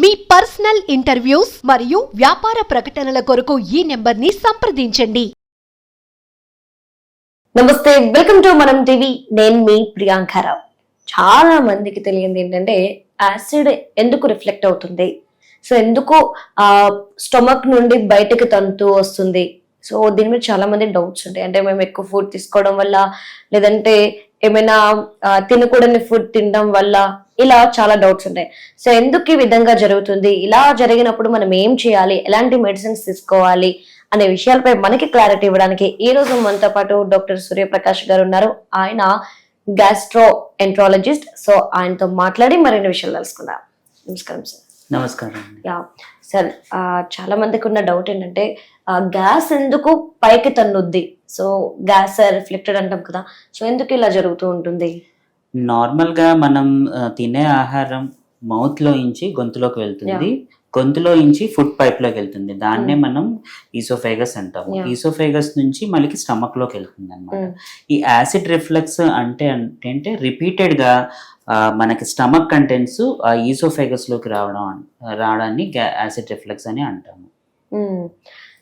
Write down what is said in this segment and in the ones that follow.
మీ personal interviews మరియు వ్యాపార ప్రకటనల కొరకు ఈ నెంబర్ని సంప్రదించండి. నమస్తే వెల్కమ్ టు మనం టీవీ. నేను మీ ప్రియాంకారావు చాలా మందికి తెలియంది ఏంటంటే యాసిడ్ ఎందుకు రిఫ్లెక్ట్ అవుతుంది? సో ఎందుకు ఆ స్టొమక్ నుండి బయటకు తంతు వస్తుంది? సో దీని మీద చాలా మంది డౌట్స్ ఉంటాయి. అంటే మేము ఎక్కువ ఫుడ్ తీసుకోవడం వల్ల లేదంటే ఏమైనా తినకూడని ఫుడ్ తినడం వల్ల ఇలా చాలా డౌట్స్ ఉంటాయి. సో ఎందుకు ఈ విధంగా జరుగుతుంది? ఇలా జరిగినప్పుడు మనం ఏం చేయాలి? ఎలాంటి మెడిసిన్స్ తీసుకోవాలి? అనే విషయాలపై మనకి క్లారిటీ ఇవ్వడానికి ఈ రోజు మనతో పాటు డాక్టర్ సూర్యప్రకాష్ గారు ఉన్నారు. ఆయన గ్యాస్ట్రో ఎంట్రాలజిస్ట్ సో ఆయనతో మాట్లాడి మరిన్ని విషయాలు తెలుసుకుందాం. నమస్కారం సార్ నమస్కారం యా. సార్ చాలా మందికి ఉన్న డౌట్ ఏంటంటే గ్యాస్ ఎందుకు పైకి తన్నుద్ది? సో గ్యాస్ రిఫ్లెక్టెడ్ అంటాం కదా సో ఎందుకు ఇలా జరుగుతూ ఉంటుంది? నార్మల్గా మనం తినే ఆహారం మౌత్లో ఇంచి గొంతులోకి వెళ్తుంది. గొంతులో ఇంచి ఫుడ్ పైప్లోకి వెళ్తుంది దాన్నే Mm. మనం ఈసోఫేగస్ అంటాము. ఈసోఫేగస్ నుంచి మనకి స్టమక్లోకి వెళ్తుంది అనమాట Mm. ఈ యాసిడ్ రిఫ్లెక్స్ అంటే అంటే రిపీటెడ్గా మనకి స్టమక్ కంటెంట్స్ ఆ ఈసోఫేగస్లోకి రావడం రావడాన్ని యాసిడ్ రిఫ్లెక్స్ అని అంటాము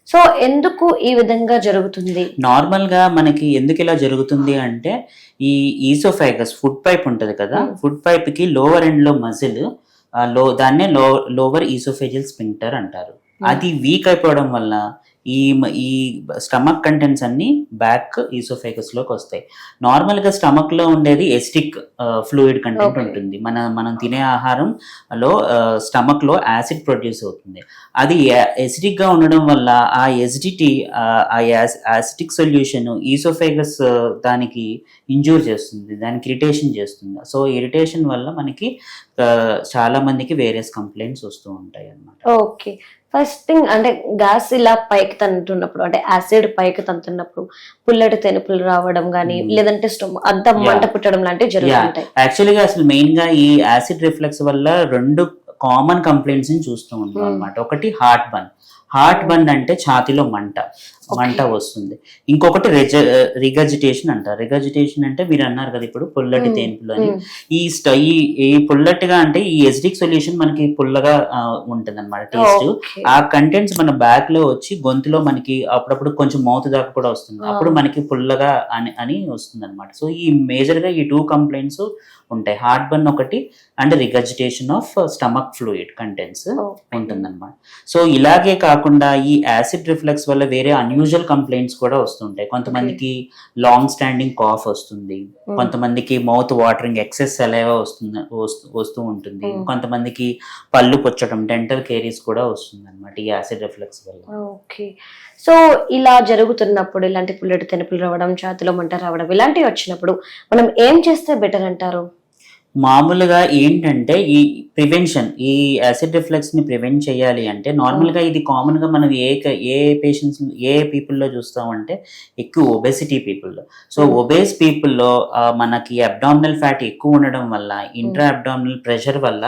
సో ఎందుకు ఈ విధంగా జరుగుతుంది నార్మల్గా మనకి ఎందుకు ఇలా జరుగుతుంది అంటే ఈ ఈసోఫైగస్ ఫుడ్ పైప్ ఉంటది కదా Hmm. ఫుడ్ పైప్కి లోవర్ ఎండ్లో మజిల్ లో దాన్నే లో లోవర్ ఈసోఫేజియల్ స్పింక్టర్ అంటారు. అది వీక్ అయిపోవడం వల్ల ఈ ఈ స్టమక్ కంటెంట్స్ అన్ని బ్యాక్ ఈసోఫేగస్లోకి వస్తాయి. నార్మల్గా స్టమక్లో ఉండేది ఎస్టిక్ ఫ్లూయిడ్ కంటెంట్. ఉంటుంది. మన మనం తినే ఆహారం లో స్టమక్లో యాసిడ్ ప్రొడ్యూస్ అవుతుంది. అది ఎసిడిక్గా ఉండడం వల్ల ఆ ఎసిడిటీ ఆ యాసిడిక్ సొల్యూషన్ ఈసోఫేగస్ దానికి ఇంజూర్ చేస్తుంది దానికి ఇరిటేషన్ చేస్తుంది. సో ఇరిటేషన్ వల్ల మనకి చాలా మందికి వేరియస్ కంప్లైంట్స్ వస్తూ ఉంటాయి అన్నమాట ఓకే. ఫస్ట్ థింగ్ అంటే గ్యాస్ ఇలా పైకి తంతున్నప్పుడు అంటే యాసిడ్ పైకి తంతున్నప్పుడు పుల్లటి తెనుపులు రావడం గానీ Hmm. లేదంటే స్టొమ్ అంతా. మంట పుట్టడం లాంటివి జరుగుతుంటాయి యాక్చువల్గా అసలు మెయిన్గా ఈ యాసిడ్ రిఫ్లెక్స్ వల్ల రెండు కామన్ కంప్లైంట్స్ని చూస్తూ ఉంటాం Hmm. అనమాట ఒకటి హార్ట్ బన్ హార్ట్ బన్ అంటే ఛాతిలో మంట మంట వస్తుంది ఇంకొకటి రిగజిటేషన్ అంటారు రిగజిటేషన్ అంటే మీరు అన్నారు కదా ఇప్పుడు పుల్లటి. తేన్పులు అని. ఈ స్ట- ఈ పుల్లటిగా అంటే ఈ ఎసిడిక్ సొల్యూషన్ మనకి పుల్లగా ఉంటది అనమాట టేస్ట్. ఆ కంటెంట్స్ మన బ్యాక్లో వచ్చి గొంతులో మనకి అప్పుడప్పుడు కొంచెం మౌత్ దాకా కూడా వస్తుంది. అప్పుడు మనకి పుల్లగా అని అని వస్తుంది అనమాట సో ఈ మేజర్గా ఈ టూ కంప్లైంట్స్ ఉంటాయి హార్ట్ బర్న్ ఒకటి and regurgitation of stomach fluid contents Okay. ఉంటుందన్నమాట సో ఇలాగే కాకుండా ఈ యాసిడ్ రిఫ్లెక్స్ వల్ల వేరే అన్యూజువల్ కంప్లైంట్స్ కూడా వస్తుంటాయి. కొంతమందికి లాంగ్ స్టాండింగ్ కాఫ్ వస్తుంది. Hmm. కొంతమందికి మౌత్ వాటరింగ్ ఎక్సెస్ అలేవా వస్తుంది వస్తూ ఉంటుంది. Hmm. కొంతమందికి పళ్ళు పుచ్చడం డెంటల్ కేరీస్ కూడా వస్తుంది అనమాట ఈ యాసిడ్ రిఫ్లెక్స్ వల్ల. ఓకే సో ఇలా జరుగుతున్నప్పుడు ఇలాంటి పుల్లటి తెనుపులు రావడం ఛాతిలో మంట రావడం ఇలాంటివి వచ్చినప్పుడు మనం ఏం చేస్తే బెటర్ అంటారు? మామూలుగా ఏంటంటే ఈ ప్రివెన్షన్ ఈ యాసిడ్ రిఫ్లెక్స్ని ప్రివెంట్ చేయాలి అంటే నార్మల్గా ఇది కామన్గా మనం ఏ ఏ పేషెంట్స్ ఏ people లో చూస్తామంటే ఎక్కువ ఒబెసిటీ పీపుల్లో సో Hmm. ఒబేస్ పీపుల్లో మనకి అబ్డామినల్ ఫ్యాట్ ఎక్కువ ఉండడం వల్ల ఇంట్రా అబ్డామినల్ ప్రెషర్ వల్ల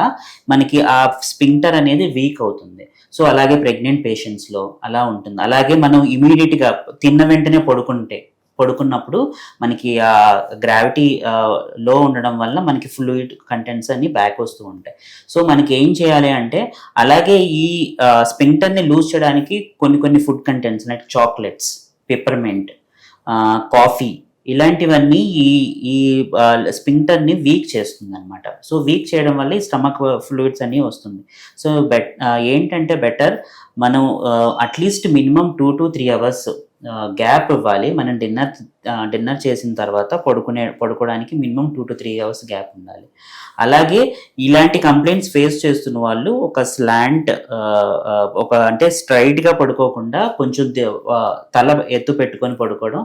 మనకి ఆ స్పింక్టర్ అనేది వీక్ అవుతుంది. సో అలాగే ప్రెగ్నెంట్ పేషెంట్స్లో అలా ఉంటుంది. అలాగే మనం ఇమీడియట్గా తిన్న వెంటనే పడుకుంటే పడుకున్నప్పుడు మనకి ఆ గ్రావిటీ లో ఉండడం వల్ల మనకి ఫ్లూయిడ్ కంటెంట్స్ అన్ని బ్యాక్ వస్తూ ఉంటాయి. సో మనకి ఏం చేయాలి అంటే అలాగే ఈ స్పింక్టర్ని లూజ్ చేయడానికి కొన్ని కొన్ని food contents like chocolates peppermint coffee ఇలాంటివన్నీ ఈ ఈ స్పింక్టర్ని వీక్ చేస్తుంది అనమాట సో వీక్ చేయడం వల్ల ఈ స్టమక్ ఫ్లూయిడ్స్ అన్నీ వస్తుంది. సో బెట్ ఏంటంటే బెటర్ మనం at least minimum two to three hours gap ఇవ్వాలి. మనం డిన్నర్ డిన్నర్ చేసిన తర్వాత పడుకునే పడుకోవడానికి minimum two to three hours gap ఉండాలి. అలాగే ఇలాంటి కంప్లైంట్స్ ఫేస్ చేస్తున్న వాళ్ళు ఒక స్లాంట్ ఒక అంటే స్ట్రైట్గా పడుకోకుండా కొంచెం తల ఎత్తు పెట్టుకొని పడుకోవడం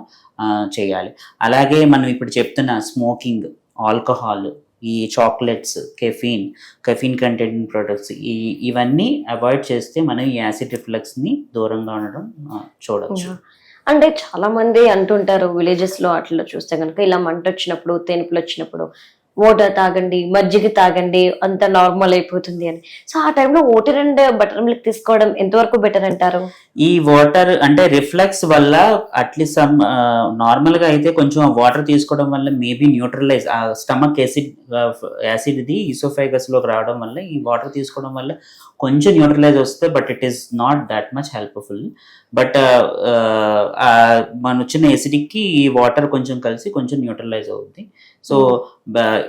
చేయాలి. అలాగే మనం ఇప్పుడు చెప్తున్న స్మోకింగ్ ఆల్కహాల్ ఈ chocolates caffeine caffeine content products ఈ ఇవన్నీ అవాయిడ్ చేస్తే మనం ఈ యాసిడ్ రిఫ్లెక్స్ని దూరంగా ఉండడం చూడవచ్చు అంటే చాలా మంది అంటుంటారు విలేజెస్లో అట్లా చూస్తే కనుక ఇలా మంట వచ్చినప్పుడు తేనుపులు వచ్చినప్పుడు వాటర్ తాగండి మజ్జిగ తాగండి అంత నార్మల్ అయిపోతుంది అని. సో ఆ టైంలో వాటర్ అండ్ బటర్ మిల్క్ తీసుకోవడం ఎంతవరకు బెటర్ అంటారు? ఈ వాటర్ అంటే రిఫ్లెక్స్ వల్ల అట్లీస్ట్ సమ్ నార్మల్గా అయితే కొంచెం వాటర్ తీసుకోవడం వల్ల మేబీ న్యూట్రలైజ్ ఆ స్టమక్ యాసిడ్ యాసిడ్ ఇది ఈసోఫైగస్లోకి రావడం వల్ల ఈ వాటర్ తీసుకోవడం వల్ల కొంచెం న్యూట్రలైజ్ వస్తే but it is not that much helpful but మన వచ్చిన acidic కి ఈ వాటర్ కొంచెం కలిసి కొంచెం న్యూట్రలైజ్ అవుతుంది so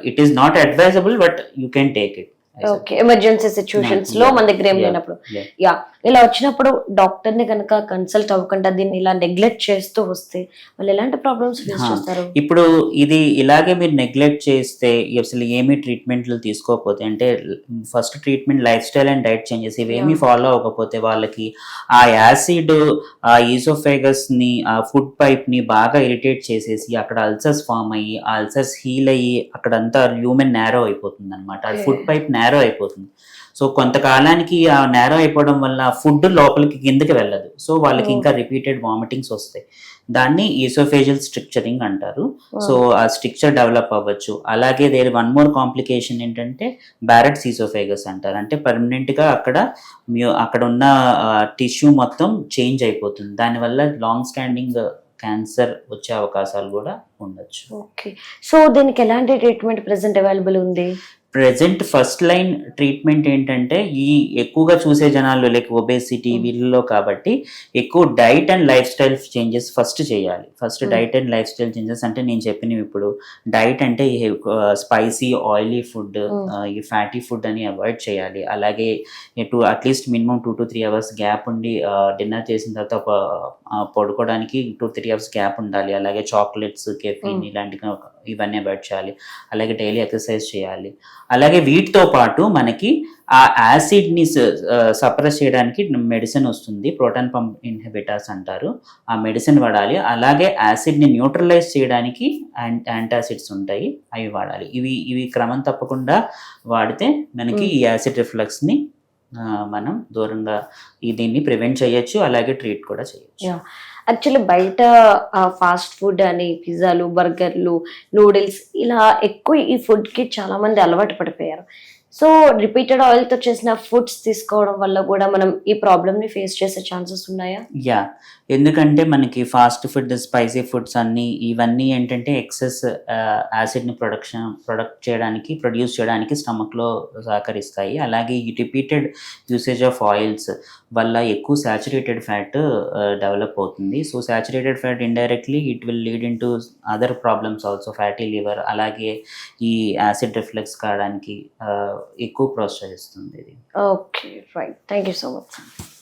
it is not advisable but you can take it okay emergency సిచ్యువేషన్స్లో మన దగ్గర ఏం. లేనప్పుడు యా ఇలా వచ్చినప్పుడు డాక్టర్ని కనుక కన్సల్ట్ అవ్వకుండా దీన్ని ఇలా నెగ్లెక్ట్ చేస్తూ వస్తే వాళ్ళు ఎలాంటి ప్రాబ్లమ్స్ ఫేస్. చేస్తారు ఇప్పుడు ఇది ఇలాగే మీరు నెగ్లెక్ట్ చేస్తే అసలు ఏమి ట్రీట్మెంట్లు తీసుకోకపోతే అంటే first treatment lifestyle and diet changes ఇవేమి. ఫాలో అవ్వకపోతే వాళ్ళకి ఆ యాసిడ్ ఆ ఈసోఫేగస్ని ఆ ఫుడ్ పైప్ని బాగా ఇరిటేట్ చేసేసి అక్కడ అల్సర్స్ ఫామ్ అయ్యి ఆ అల్సర్స్ హీల్ అయ్యి అక్కడంతా హ్యూమన్ నేరో అయిపోతుంది అనమాట ఆ ఫుడ్. పైప్ నేరో అయిపోతుంది. సో కొంతకాలానికి ఆ నేరో అయిపోవడం వల్ల ఫుడ్ లోపలికి కిందకి వెళ్ళదు. సో వాళ్ళకి. ఇంకా రిపీటెడ్ వామిటింగ్స్ వస్తాయి. దాన్ని ఈసోఫేజియల్ స్ట్రిక్చరింగ్ అంటారు. సో ఆ స్ట్రిక్చర్ డెవలప్ అవ్వచ్చు. అలాగే దేర్ వన్ మోర్ కాంప్లికేషన్ ఏంటంటే బ్యారెట్ సీసోఫేగస్ అంటారు. అంటే పర్మనెంట్గా అక్కడ అక్కడ ఉన్న టిష్యూ మొత్తం చేంజ్ అయిపోతుంది. దానివల్ల లాంగ్ స్టాండింగ్ క్యాన్సర్ వచ్చే అవకాశాలు కూడా ఉండొచ్చు. ఓకే. సో దీనికి ఎలాంటి ట్రీట్మెంట్ ప్రెసెంట్ అవైలబుల్ ఉంది? ప్రెసెంట్ ఫస్ట్ లైన్ ట్రీట్మెంట్ ఏంటంటే ఈ ఎక్కువగా చూసే జనాలు లైక్ ఒబేసిటీ. వీళ్ళలో కాబట్టి ఎక్కువ diet and lifestyle changes first చేయాలి first. Diet and lifestyle changes అంటే నేను చెప్పినవి ఇప్పుడు డైట్ అంటే స్పైసీ ఆయిలీ ఫుడ్. ఈ ఫ్యాటీ ఫుడ్ అని అవాయిడ్ చేయాలి అలాగే two at least minimum two to three hours gap ఉండి డిన్నర్ చేసిన తర్వాత ఒక పడుకోవడానికి టూ త్రీ అవర్స్ గ్యాప్ ఉండాలి అలాగే చాక్లెట్స్ కెఫిన్ Mm. ఇలాంటి ఇవన్నీ అవాయిడ్ చేయాలి అలాగే డైలీ ఎక్సర్సైజ్ చేయాలి అలాగే వీటితో పాటు మనకి ఆ యాసిడ్ని సప్రెస్ చేయడానికి మెడిసిన్ వస్తుంది. ప్రోటాన్ పంప్ ఇన్హిబిటర్స్ అంటారు. ఆ మెడిసిన్ వాడాలి. అలాగే యాసిడ్ని న్యూట్రలైజ్ చేయడానికి యాంటాసిడ్స్ ఉంటాయి. అవి వాడాలి. ఇవి ఇవి క్రమం తప్పకుండా వాడితే మనకి ఈ యాసిడ్ రిఫ్లక్స్ని ఆ, మనం దూరంగా దీన్ని ప్రివెంట్ చేయొచ్చు అలాగే ట్రీట్ కూడా చేయొచ్చు. యాక్చువల్లీ బయట ఫాస్ట్ ఫుడ్ అని పిజ్జాలు బర్గర్లు నూడిల్స్ ఇలా ఎక్కువ ఈ ఫుడ్కి చాలా మంది అలవాటు పడిపోయారు. సో రిపీటెడ్ ఆయిల్తో చేసిన ఫుడ్స్ తీసుకోవడం వల్ల కూడా మనం ఈ ప్రాబ్లమ్ని ఫేస్ చేసే ఛాన్సెస్ ఉన్నాయా? యా ఎందుకంటే మనకి ఫాస్ట్ ఫుడ్ స్పైసీ ఫుడ్స్ అన్నీ ఇవన్నీ ఏంటంటే ఎక్సెస్ యాసిడ్ని ప్రొడక్షన్ ప్రొడక్ట్ చేయడానికి ప్రొడ్యూస్ చేయడానికి స్టమక్లో సహకరిస్తాయి. అలాగే ఈ రిపీటెడ్ యూసేజ్ ఆఫ్ ఆయిల్స్ వల్ల ఎక్కువ సాచురేటెడ్ ఫ్యాట్ డెవలప్ అవుతుంది. So saturated fat indirectly it will lead into other problems also fatty liver అలాగే ఈ యాసిడ్ రిఫ్లెక్స్ కావడానికి uh, ఎక్కువ ప్రోత్సహిస్తుంది ఇది. Okay right thank you so much